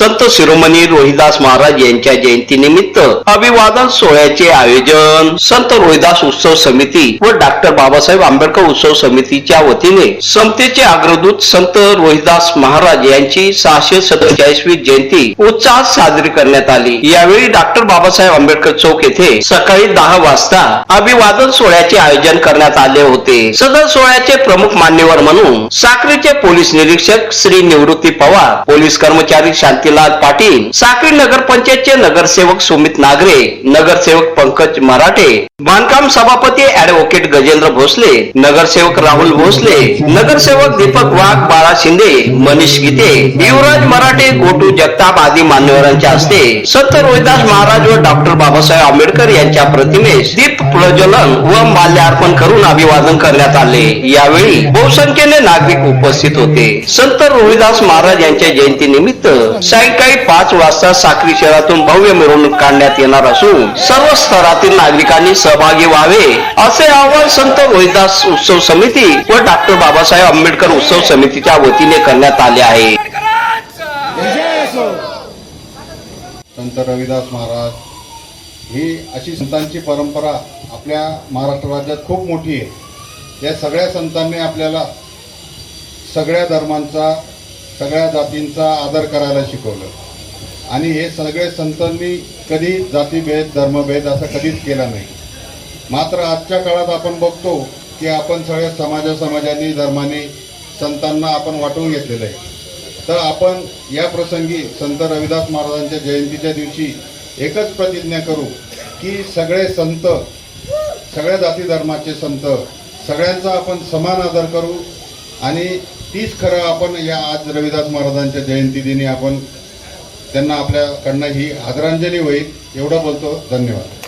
संत शिरोमणी रोहिदास महाराज यांच्या जयंतीनिमित्त अभिवादन सोहळ्याचे आयोजन संत रोहिदास उत्सव समिती व डॉक्टर बाबासाहेब आंबेडकर उत्सव समितीच्या वतीने समतेचे अग्रदूत संत रोहिदास महाराज यांची सहाशे सत्तेचाळीसवी जयंती उत्साहात साजरी करण्यात आली. यावेळी डॉक्टर बाबासाहेब आंबेडकर चौक येथे सकाळी दहा वाजता अभिवादन सोहळ्याचे आयोजन करण्यात आले होते. सदर सोहळ्याचे प्रमुख मान्यवर म्हणून साखरेचे पोलीस निरीक्षक श्री निवृत्ती पवार पोलीस कर्मचारी शांती शांतीलाल पाटील साखळी नगर पंचायतचे नगरसेवक सुमित नागरे नगरसेवक पंकज मराठे बांधकाम सभापती ऍडव्होकेट गजेंद्र भोसले नगरसेवक राहुल भोसले नगरसेवक दीपक वाघ बाळा शिंदे मनीष गीते युवराज मराठे गोटू जगताप आदी मान्यवरांच्या हस्ते संत रोहिदास महाराज व डॉक्टर बाबासाहेब आंबेडकर यांच्या प्रतिमेस दीप प्रज्वलन व माल्यार्पण करून अभिवादन करण्यात आले. यावेळी बहुसंख्येने नागरिक उपस्थित होते. संत रोहिदास महाराज यांच्या जयंतीनिमित्त सायंकाळी पाच वाजता साक्री शहरातून भव्य मिरवणूक काढण्यात येणार असून सर्व स्तरातील नागरिकांनी सहभागी व्हावे असे आवाहन संत रोहिदास उत्सव समिती व डॉक्टर बाबासाहेब आंबेडकर उत्सव समितीच्या वतीने करण्यात आले आहे. संत रविदास महाराज ही अशी संतांची परंपरा आपल्या महाराष्ट्र राज्यात खूप मोठी आहे. या सगळ्या संतांनी आपल्याला सगळ्या धर्मांचा सगळ्या जातींचा आदर करायला शिकवलं. आणि हे सगळे संतांनी कधी जातीभेद धर्मभेद असा कधीच केला नाही. मात्र आजच्या काळात आपण बघतो की आपण सगळ्या समाजासमाजांनी धर्माने संतांना आपण वाटून घेतलेलं आहे. तर आपण या प्रसंगी संत रविदास महाराजांच्या जयंतीच्या दिवशी एकच प्रतिज्ञा करू की सगळे संत सगळ्या जाती धर्माचे संत सगळ्यांचा आपण समान आदर करू आणि तीच खरं आपण या आज रविदास महाराजांच्या जयंती दिनी आपण त्यांना आपल्याकडनं ही आदरांजली होईल. एवढं बोलतो. धन्यवाद.